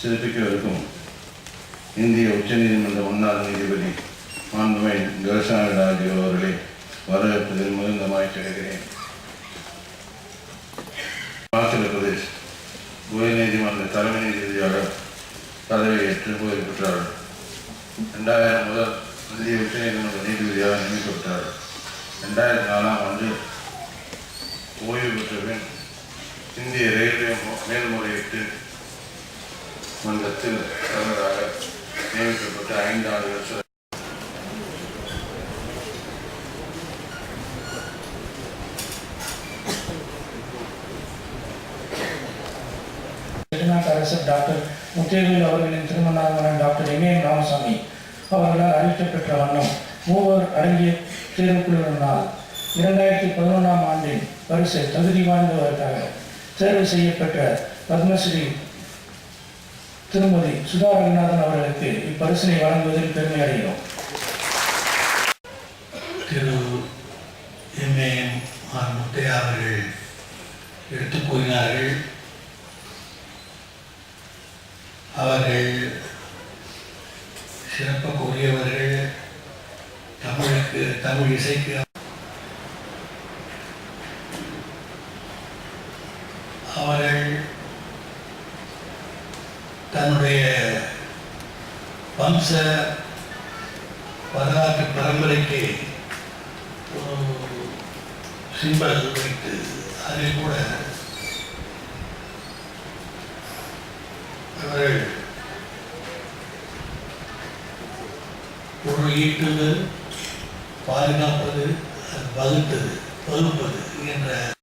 சிறப்பிக்கவிருக்கும் இந்திய உச்சநீதிமன்ற முன்னாள் நீதிபதி மாண்புமை கௌசாமி ராஜு அவர்களை வரவேற்பதில் மிகுந்த மகிழ்ச்சி அடைகிறேன். இமாச்சல பிரதேஷ் உயர்நீதிமன்ற தலைமை நீதிபதியாக பதவியேற்று ஓய்வு பெற்றார். ரெண்டாயிரம் முதல் இந்திய உச்சநீதிமன்ற நீதிபதியாக நியமிக்கப்பட்டார். ரெண்டாயிரத்தி நாலாம் ஆண்டு ஓய்வு பெற்ற பின் இந்திய ரயில்வே மேல்முறையிட்டு மேல்முறையீட்டு மன்றத்தில் தலைவராக நியமிக்கப்பட்ட ஐந்து ஆண்டுகள் அரசர் டாக்டர் முத்தேவேல் அவர்களின் திருமணமான டாக்டர் எம். ஏ. ராமசாமி அவர்களால் அறிவிக்கப்பெற்ற வண்ணம் மூவர் அடங்கிய தேர்வுக்குழுவினால் இரண்டாயிரத்தி பதினொன்றாம் ஆண்டின் பரிசு தகுதி வாய்ந்தவருக்காக தேர்வு செய்யப்பட்ட பத்மஸ்ரீ திருமதி சுதா ரங்கநாதன் அவர்களுக்கு இப்பரிசனை வழங்குவதில் பெருமை அடைகிறோம். திரு எம்ஏஎம் ஆர். முத்தையா அவர்கள் எடுத்துக் கூறினார்கள். அவர்கள் சிறப்புக்குரியவர்கள். தமிழுக்கு தமிழ் இசைக்கு அவர்கள் தன்னுடைய வம்ச வரலாற்று பரம்பரைக்கு சிம்பல் வைத்து அதில் கூட அவர்கள் பொருள் ஈட்டுவது பாதுகாப்பது வகுத்தது வகுப்பது என்ற